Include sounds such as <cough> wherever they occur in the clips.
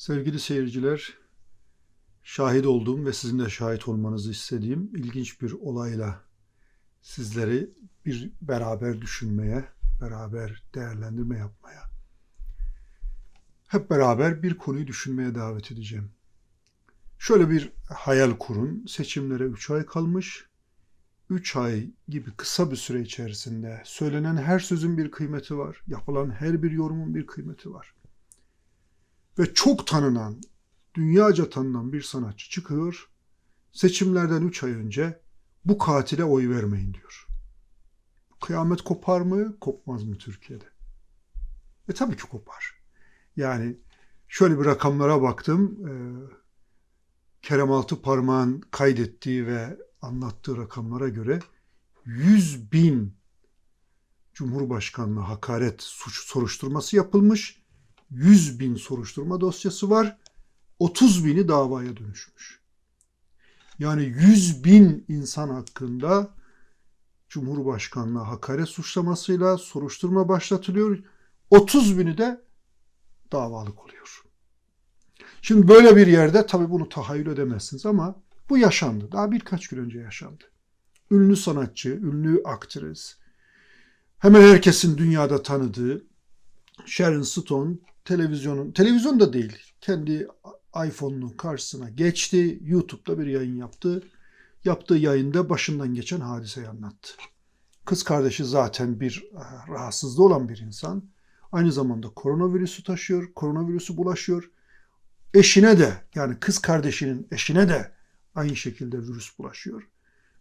Sevgili seyirciler, şahit olduğum ve sizin de şahit olmanızı istediğim ilginç bir olayla sizleri bir beraber düşünmeye, beraber değerlendirme yapmaya, hep beraber bir konuyu düşünmeye davet edeceğim. Şöyle bir hayal kurun. Seçimlere 3 ay kalmış. 3 ay gibi kısa bir süre içerisinde söylenen her sözün bir kıymeti var. Yapılan her bir yorumun bir kıymeti var ve çok tanınan, dünyaca tanınan bir sanatçı çıkıyor. Seçimlerden 3 ay önce bu katile oy vermeyin diyor. Kıyamet kopar mı, kopmaz mı Türkiye'de? E tabii ki kopar. Yani şöyle bir rakamlara baktım. Ee, Kerem Altıparmak'ın kaydettiği ve anlattığı rakamlara göre 100 bin Cumhurbaşkanlığı hakaret suç soruşturması yapılmış 100 bin soruşturma dosyası var. 30 bini davaya dönüşmüş. Yani 100 bin insan hakkında Cumhurbaşkanlığı hakaret suçlamasıyla soruşturma başlatılıyor. 30 bini de davalık oluyor. Şimdi böyle bir yerde tabii bunu tahayyül edemezsiniz ama bu yaşandı. Daha birkaç gün önce yaşandı. Ünlü sanatçı, ünlü aktris, hemen herkesin dünyada tanıdığı Sharon Stone televizyonun, televizyon da değil, kendi iPhone'unun karşısına geçti. YouTube'da bir yayın yaptı. Yaptığı yayında başından geçen hadiseyi anlattı. Kız kardeşi zaten bir e, rahatsızlığı olan bir insan. Aynı zamanda koronavirüsü taşıyor, koronavirüsü bulaşıyor. Eşine de yani kız kardeşinin eşine de aynı şekilde virüs bulaşıyor.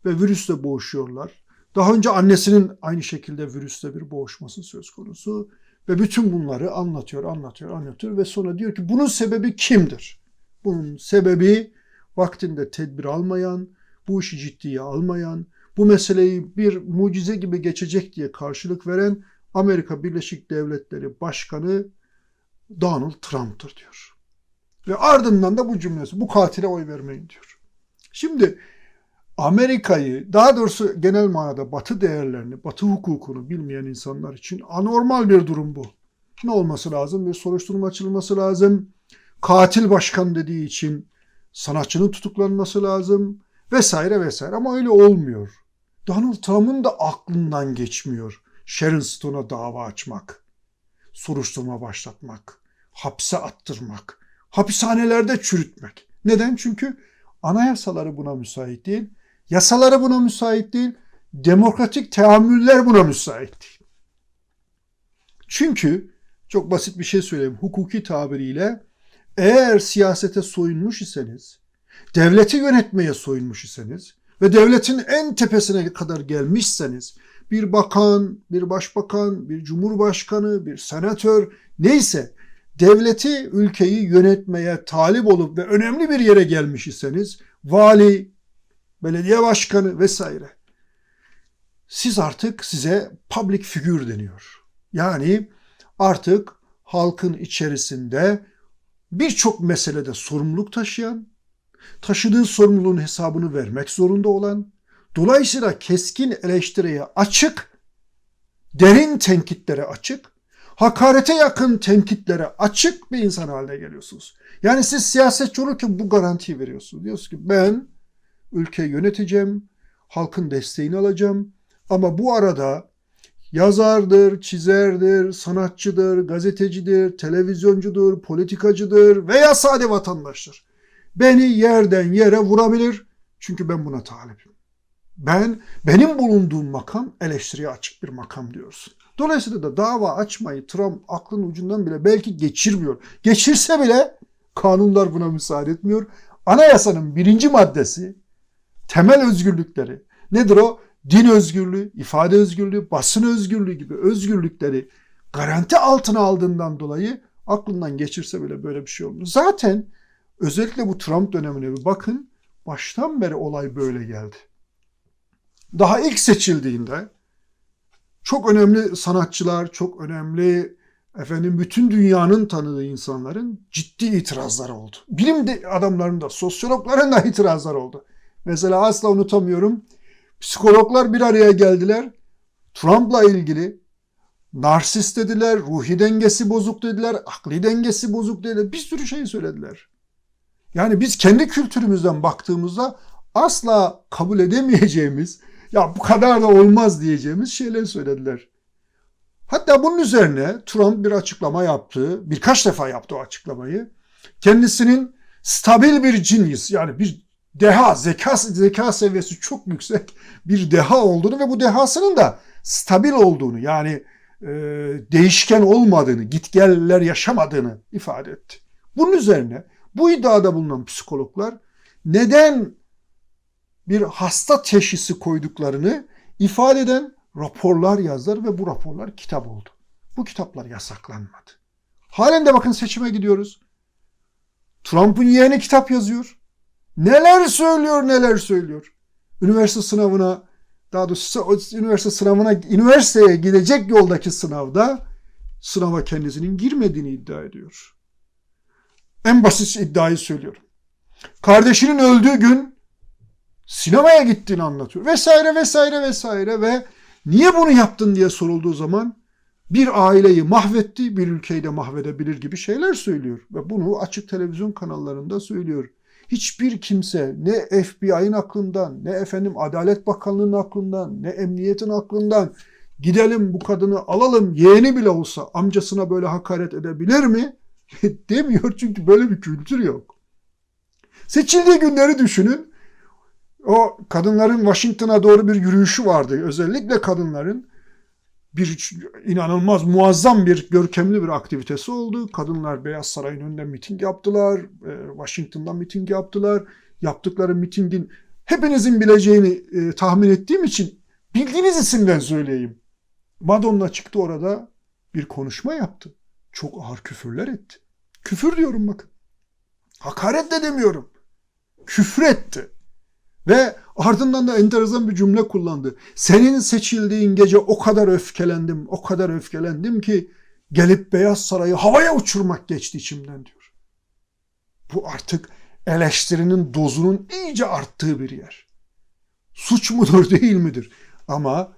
Ve virüsle boğuşuyorlar. Daha önce annesinin aynı şekilde virüsle bir boğuşması söz konusu. Ve bütün bunları anlatıyor, anlatıyor, anlatıyor ve sonra diyor ki bunun sebebi kimdir? Bunun sebebi vaktinde tedbir almayan, bu işi ciddiye almayan, bu meseleyi bir mucize gibi geçecek diye karşılık veren Amerika Birleşik Devletleri Başkanı Donald Trump'tır diyor. Ve ardından da bu cümlesi, bu katile oy vermeyin diyor. Şimdi Amerika'yı, daha doğrusu genel manada batı değerlerini, batı hukukunu bilmeyen insanlar için anormal bir durum bu. Ne olması lazım? Bir soruşturma açılması lazım. Katil başkan dediği için sanatçının tutuklanması lazım vesaire vesaire ama öyle olmuyor. Donald Trump'ın da aklından geçmiyor Sharon Stone'a dava açmak, soruşturma başlatmak, hapse attırmak, hapishanelerde çürütmek. Neden? Çünkü anayasaları buna müsait değil Yasaları buna müsait değil. Demokratik teamüller buna müsait değil. Çünkü çok basit bir şey söyleyeyim. Hukuki tabiriyle eğer siyasete soyunmuş iseniz, devleti yönetmeye soyunmuş iseniz ve devletin en tepesine kadar gelmişseniz bir bakan, bir başbakan, bir cumhurbaşkanı, bir senatör neyse devleti, ülkeyi yönetmeye talip olup ve önemli bir yere gelmiş iseniz vali, belediye başkanı vesaire. Siz artık size public figür deniyor. Yani artık halkın içerisinde birçok meselede sorumluluk taşıyan, taşıdığı sorumluluğun hesabını vermek zorunda olan, dolayısıyla keskin eleştiriye açık, derin tenkitlere açık, hakarete yakın tenkitlere açık bir insan haline geliyorsunuz. Yani siz siyasetçi olurken bu garantiyi veriyorsunuz. Diyorsunuz ki ben ülkeyi yöneteceğim, halkın desteğini alacağım. Ama bu arada yazardır, çizerdir, sanatçıdır, gazetecidir, televizyoncudur, politikacıdır veya sade vatandaştır. Beni yerden yere vurabilir çünkü ben buna talibim. Ben, benim bulunduğum makam eleştiriye açık bir makam diyorsun. Dolayısıyla da dava açmayı Trump aklın ucundan bile belki geçirmiyor. Geçirse bile kanunlar buna müsaade etmiyor. Anayasanın birinci maddesi temel özgürlükleri nedir o? Din özgürlüğü, ifade özgürlüğü, basın özgürlüğü gibi özgürlükleri garanti altına aldığından dolayı aklından geçirse bile böyle bir şey olmuyor. Zaten özellikle bu Trump dönemine bir bakın baştan beri olay böyle geldi. Daha ilk seçildiğinde çok önemli sanatçılar, çok önemli efendim bütün dünyanın tanıdığı insanların ciddi itirazları oldu. Bilim adamlarının da, sosyologların da itirazları oldu. Mesela asla unutamıyorum. Psikologlar bir araya geldiler. Trump'la ilgili narsist dediler, ruhi dengesi bozuk dediler, akli dengesi bozuk dediler. Bir sürü şey söylediler. Yani biz kendi kültürümüzden baktığımızda asla kabul edemeyeceğimiz, ya bu kadar da olmaz diyeceğimiz şeyler söylediler. Hatta bunun üzerine Trump bir açıklama yaptı. Birkaç defa yaptı o açıklamayı. Kendisinin stabil bir cinius yani bir deha, zeka, zeka seviyesi çok yüksek bir deha olduğunu ve bu dehasının da stabil olduğunu yani e, değişken olmadığını, gitgeller yaşamadığını ifade etti. Bunun üzerine bu iddiada bulunan psikologlar neden bir hasta teşhisi koyduklarını ifade eden raporlar yazdılar ve bu raporlar kitap oldu. Bu kitaplar yasaklanmadı. Halen de bakın seçime gidiyoruz. Trump'ın yeğeni kitap yazıyor. Neler söylüyor neler söylüyor. Üniversite sınavına daha doğrusu üniversite sınavına üniversiteye gidecek yoldaki sınavda sınava kendisinin girmediğini iddia ediyor. En basit iddiayı söylüyorum. Kardeşinin öldüğü gün sinemaya gittiğini anlatıyor. Vesaire vesaire vesaire ve niye bunu yaptın diye sorulduğu zaman bir aileyi mahvetti, bir ülkeyi de mahvedebilir gibi şeyler söylüyor. Ve bunu açık televizyon kanallarında söylüyor. Hiçbir kimse ne FBI'nin aklından, ne efendim Adalet Bakanlığı'nın aklından, ne emniyetin aklından gidelim bu kadını alalım yeğeni bile olsa amcasına böyle hakaret edebilir mi? <laughs> Demiyor çünkü böyle bir kültür yok. Seçildiği günleri düşünün. O kadınların Washington'a doğru bir yürüyüşü vardı. Özellikle kadınların bir inanılmaz muazzam bir görkemli bir aktivitesi oldu. Kadınlar Beyaz Saray'ın önünde miting yaptılar. Washington'dan miting yaptılar. Yaptıkları mitingin hepinizin bileceğini e, tahmin ettiğim için bildiğiniz isimden söyleyeyim. Madonna çıktı orada bir konuşma yaptı. Çok ağır küfürler etti. Küfür diyorum bakın. Hakaret de demiyorum. Küfür etti. Ve ardından da enteresan bir cümle kullandı. Senin seçildiğin gece o kadar öfkelendim, o kadar öfkelendim ki gelip Beyaz Saray'ı havaya uçurmak geçti içimden diyor. Bu artık eleştirinin dozunun iyice arttığı bir yer. Suç mudur <laughs> değil midir? Ama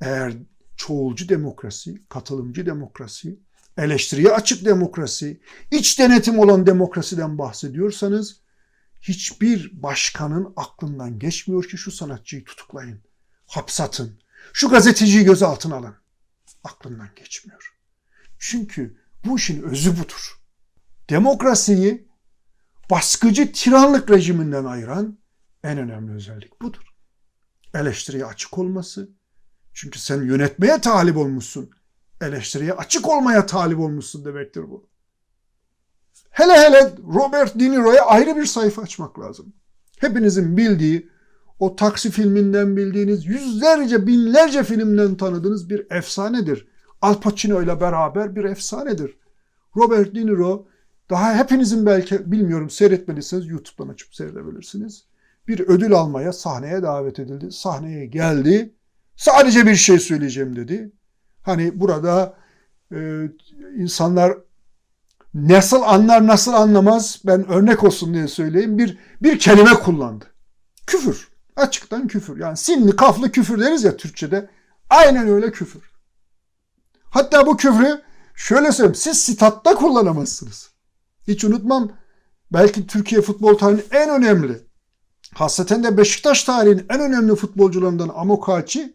eğer çoğulcu demokrasi, katılımcı demokrasi, eleştiriye açık demokrasi, iç denetim olan demokrasiden bahsediyorsanız hiçbir başkanın aklından geçmiyor ki şu sanatçıyı tutuklayın, hapsatın, şu gazeteciyi gözaltına alın. Aklından geçmiyor. Çünkü bu işin özü budur. Demokrasiyi baskıcı tiranlık rejiminden ayıran en önemli özellik budur. Eleştiriye açık olması. Çünkü sen yönetmeye talip olmuşsun. Eleştiriye açık olmaya talip olmuşsun demektir bu. Hele hele Robert De Niro'ya ayrı bir sayfa açmak lazım. Hepinizin bildiği, o taksi filminden bildiğiniz, yüzlerce, binlerce filmden tanıdığınız bir efsanedir. Al Pacino ile beraber bir efsanedir. Robert De Niro, daha hepinizin belki bilmiyorum seyretmediyseniz YouTube'dan açıp seyredebilirsiniz. Bir ödül almaya sahneye davet edildi. Sahneye geldi. Sadece bir şey söyleyeceğim dedi. Hani burada e, insanlar nasıl anlar nasıl anlamaz ben örnek olsun diye söyleyeyim bir bir kelime kullandı. Küfür. Açıktan küfür. Yani sinli kaflı küfür deriz ya Türkçe'de. Aynen öyle küfür. Hatta bu küfrü şöyle söyleyeyim. Siz sitatta kullanamazsınız. Hiç unutmam. Belki Türkiye futbol tarihinin en önemli. Hasreten de Beşiktaş tarihinin en önemli futbolcularından Amokachi.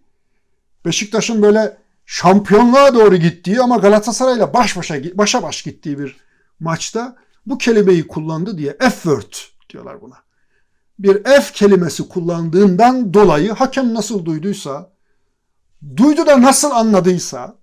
Beşiktaş'ın böyle şampiyonluğa doğru gittiği ama Galatasaray'la baş başa başa baş gittiği bir maçta bu kelimeyi kullandı diye F-word diyorlar buna. Bir F kelimesi kullandığından dolayı hakem nasıl duyduysa, duydu da nasıl anladıysa,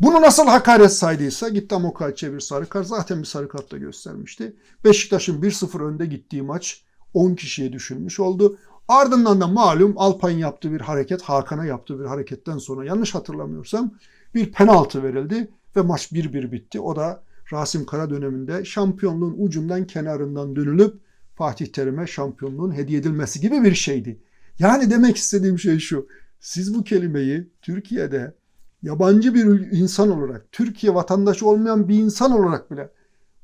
bunu nasıl hakaret saydıysa gitti Amokachi'ye bir sarı kart. Zaten bir sarı kart da göstermişti. Beşiktaş'ın 1-0 önde gittiği maç 10 kişiye düşülmüş oldu. Ardından da malum Alpay'ın yaptığı bir hareket, Hakan'a yaptığı bir hareketten sonra yanlış hatırlamıyorsam bir penaltı verildi ve maç 1-1 bitti. O da Rasim Kara döneminde şampiyonluğun ucundan kenarından dönülüp Fatih Terim'e şampiyonluğun hediye edilmesi gibi bir şeydi. Yani demek istediğim şey şu. Siz bu kelimeyi Türkiye'de yabancı bir insan olarak, Türkiye vatandaşı olmayan bir insan olarak bile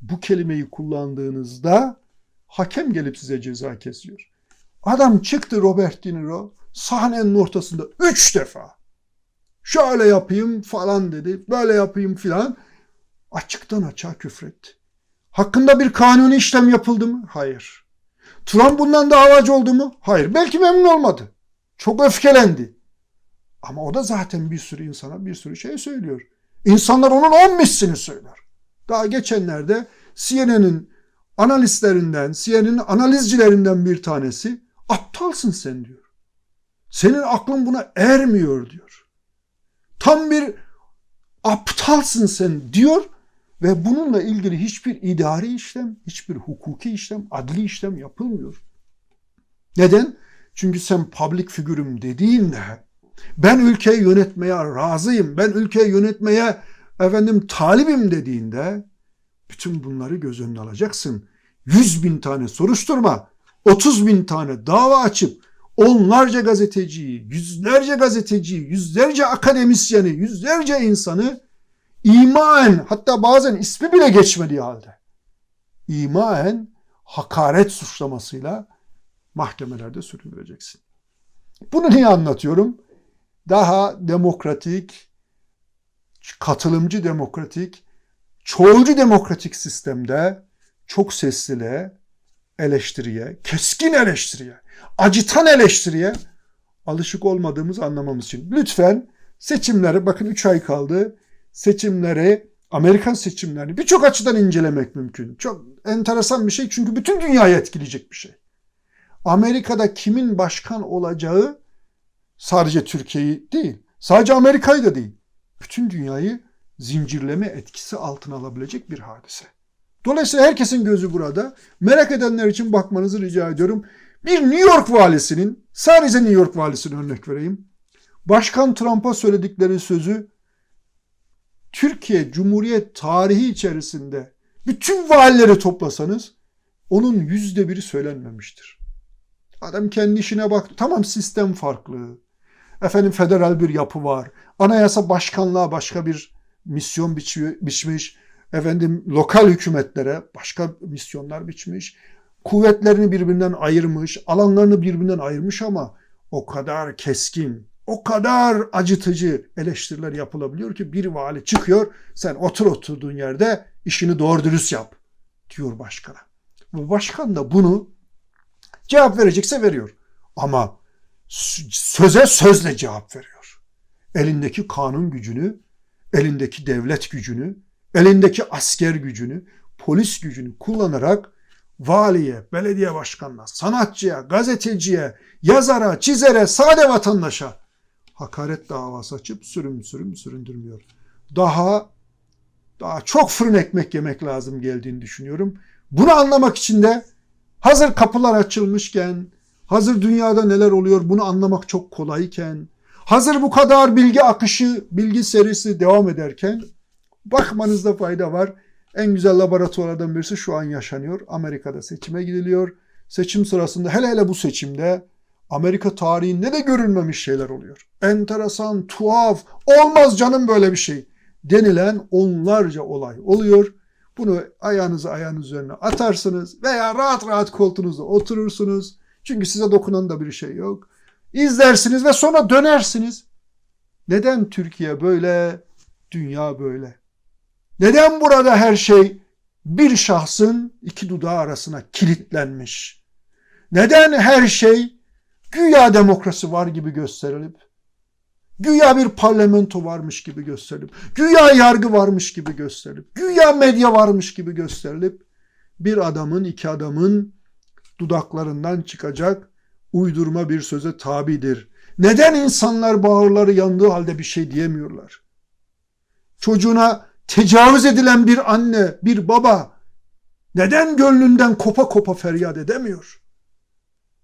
bu kelimeyi kullandığınızda hakem gelip size ceza kesiyor. Adam çıktı Robert De Niro sahnenin ortasında üç defa Şöyle yapayım falan dedi. Böyle yapayım filan. Açıktan açığa küfretti. Hakkında bir kanuni işlem yapıldı mı? Hayır. Trump bundan davacı oldu mu? Hayır. Belki memnun olmadı. Çok öfkelendi. Ama o da zaten bir sürü insana bir sürü şey söylüyor. İnsanlar onun on mislini söyler. Daha geçenlerde CNN'in analistlerinden, CNN'in analizcilerinden bir tanesi aptalsın sen diyor. Senin aklın buna ermiyor diyor. Tam bir aptalsın sen diyor ve bununla ilgili hiçbir idari işlem, hiçbir hukuki işlem, adli işlem yapılmıyor. Neden? Çünkü sen public figürüm dediğinde ben ülkeyi yönetmeye razıyım, ben ülkeyi yönetmeye efendim talibim dediğinde bütün bunları göz önüne alacaksın. 100 bin tane soruşturma, 30 bin tane dava açıp onlarca gazeteciyi, yüzlerce gazeteciyi, yüzlerce akademisyeni, yüzlerce insanı imaen hatta bazen ismi bile geçmediği halde imaen hakaret suçlamasıyla mahkemelerde süründüreceksin. Bunu niye anlatıyorum? Daha demokratik, katılımcı demokratik, çoğulcu demokratik sistemde çok sesliliğe, eleştiriye, keskin eleştiriye, acıtan eleştiriye alışık olmadığımızı anlamamız için. Lütfen seçimleri, bakın 3 ay kaldı, seçimleri, Amerikan seçimlerini birçok açıdan incelemek mümkün. Çok enteresan bir şey çünkü bütün dünyayı etkileyecek bir şey. Amerika'da kimin başkan olacağı sadece Türkiye'yi değil, sadece Amerika'yı da değil, bütün dünyayı zincirleme etkisi altına alabilecek bir hadise. Dolayısıyla herkesin gözü burada. Merak edenler için bakmanızı rica ediyorum. Bir New York valisinin, sadece New York valisini örnek vereyim. Başkan Trump'a söyledikleri sözü Türkiye Cumhuriyet tarihi içerisinde bütün valileri toplasanız onun yüzde biri söylenmemiştir. Adam kendi işine bak. Tamam sistem farklı. Efendim federal bir yapı var. Anayasa başkanlığa başka bir misyon biçmiş. Efendim lokal hükümetlere başka misyonlar biçmiş. Kuvvetlerini birbirinden ayırmış. Alanlarını birbirinden ayırmış ama o kadar keskin, o kadar acıtıcı eleştiriler yapılabiliyor ki bir vali çıkıyor. Sen otur oturduğun yerde işini doğru dürüst yap diyor başkana. Bu başkan da bunu cevap verecekse veriyor. Ama söze sözle cevap veriyor. Elindeki kanun gücünü, elindeki devlet gücünü, elindeki asker gücünü, polis gücünü kullanarak valiye, belediye başkanına, sanatçıya, gazeteciye, yazara, çizere, sade vatandaşa hakaret davası açıp sürüm sürüm süründürmüyor. Daha daha çok fırın ekmek yemek lazım geldiğini düşünüyorum. Bunu anlamak için de hazır kapılar açılmışken, hazır dünyada neler oluyor bunu anlamak çok kolayken, hazır bu kadar bilgi akışı, bilgi serisi devam ederken bakmanızda fayda var. En güzel laboratuvarlardan birisi şu an yaşanıyor. Amerika'da seçime gidiliyor. Seçim sırasında hele hele bu seçimde Amerika tarihinde de görülmemiş şeyler oluyor. Enteresan, tuhaf, olmaz canım böyle bir şey denilen onlarca olay oluyor. Bunu ayağınızı ayağınız üzerine atarsınız veya rahat rahat koltuğunuzda oturursunuz. Çünkü size dokunan da bir şey yok. İzlersiniz ve sonra dönersiniz. Neden Türkiye böyle, dünya böyle? Neden burada her şey bir şahsın iki dudağı arasına kilitlenmiş? Neden her şey güya demokrasi var gibi gösterilip, güya bir parlamento varmış gibi gösterilip, güya yargı varmış gibi gösterilip, güya medya varmış gibi gösterilip, bir adamın, iki adamın dudaklarından çıkacak uydurma bir söze tabidir. Neden insanlar bağırları yandığı halde bir şey diyemiyorlar? Çocuğuna tecavüz edilen bir anne, bir baba neden gönlünden kopa kopa feryat edemiyor?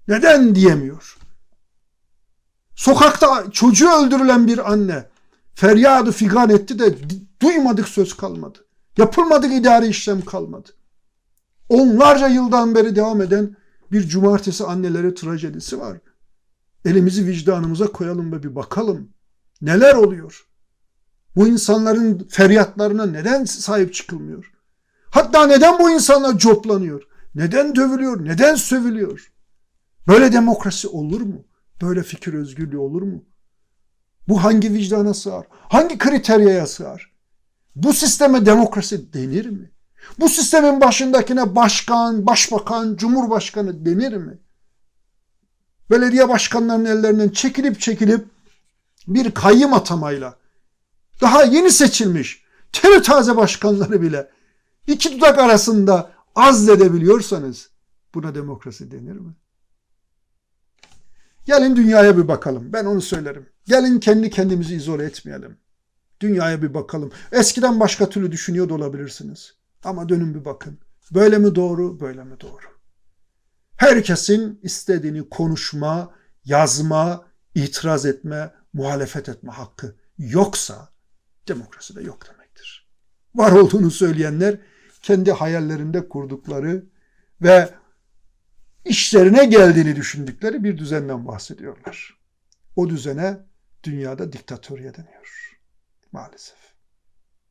Neden diyemiyor? Sokakta çocuğu öldürülen bir anne feryadı figan etti de duymadık söz kalmadı. Yapılmadık idari işlem kalmadı. Onlarca yıldan beri devam eden bir cumartesi anneleri trajedisi var. Elimizi vicdanımıza koyalım ve bir bakalım. Neler oluyor? Bu insanların feryatlarına neden sahip çıkılmıyor? Hatta neden bu insanlar coplanıyor? Neden dövülüyor? Neden sövülüyor? Böyle demokrasi olur mu? Böyle fikir özgürlüğü olur mu? Bu hangi vicdana sığar? Hangi kriteryaya sığar? Bu sisteme demokrasi denir mi? Bu sistemin başındakine başkan, başbakan, cumhurbaşkanı denir mi? Belediye başkanlarının ellerinden çekilip çekilip bir kayyım atamayla daha yeni seçilmiş teri taze başkanları bile iki dudak arasında azledebiliyorsanız buna demokrasi denir mi? Gelin dünyaya bir bakalım. Ben onu söylerim. Gelin kendi kendimizi izole etmeyelim. Dünyaya bir bakalım. Eskiden başka türlü düşünüyor da olabilirsiniz. Ama dönün bir bakın. Böyle mi doğru, böyle mi doğru? Herkesin istediğini konuşma, yazma, itiraz etme, muhalefet etme hakkı yoksa demokrasi de yok demektir. Var olduğunu söyleyenler kendi hayallerinde kurdukları ve işlerine geldiğini düşündükleri bir düzenden bahsediyorlar. O düzene dünyada diktatörye deniyor maalesef.